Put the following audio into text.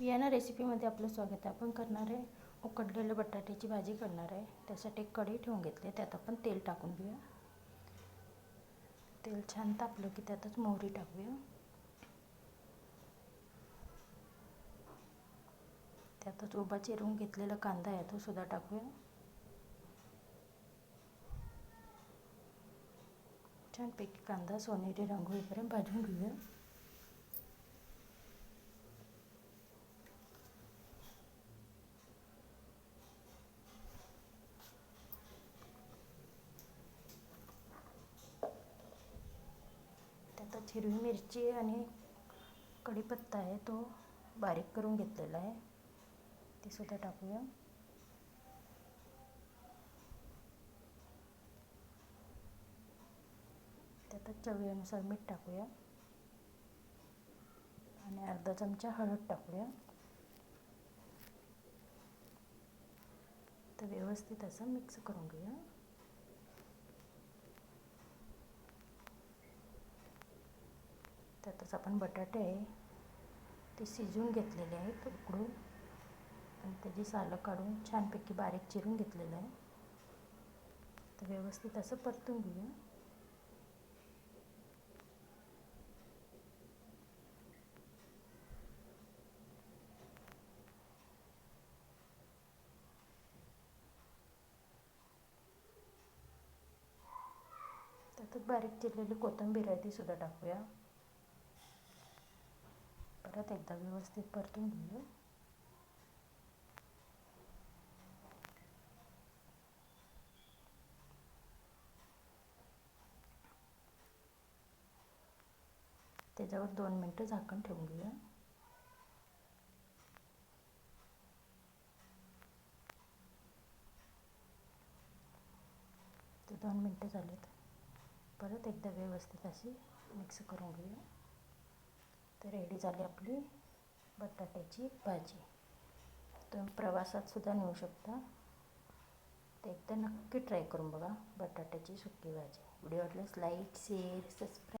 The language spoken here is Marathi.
या रेसिपीमध्ये आपलं स्वागत आहे. आपण करणार आहे उकडलेल्या बटाट्याची भाजी करणार आहे. त्यासाठी एक ठेवून घेतली. त्यात आपण तेल टाकून घेऊया. तेल छान तापलं की त्यातच मोहरी टाकूया. त्यातच उभा चिरून घेतलेला कांदा आहे तो सुद्धा टाकूया. छानपैकी कांदा सोनेरी रंग होईपर्यंत भाजून घेऊया. हिरवी मिरची आणि कढीपत्ता आहे तो बारीक करून घेतलेला आहे. ते सुद्धा टाकूया. त्यातच चवीनुसार मीठ टाकूया. आणि अर्धा चमचा हळद टाकूया. तर व्यवस्थित असं मिक्स करून घेऊया. त्यातच आपण बटाटे आहे ते शिजवून घेतलेले आहेत उकडून. आणि त्याची सालं काढून छानपैकी बारीक चिरून घेतलेलं आहे. तर व्यवस्थित असं परतून घेऊया. त्यातच बारीक चिरलेली कोथिंबीर आहे ती सुद्धा टाकूया. परत एकदा व्यवस्थित परतून घेऊया. त्याच्यावर दोन मिनटं झाकण ठेवून घेऊया. तर दोन मिनटं झालेत. परत एकदा व्यवस्थित अशी मिक्स करून घेऊया. रेडी झाली आपली बटाट्याची भाजी. तुम्ही प्रवासात सुद्धा नेऊ शकता. ते एकदा नक्की ट्राय करून बघा बटाट्याची सुकी भाजी. व्हिडिओ वाटल्यास लाईक शेअर सबस्क्राईब.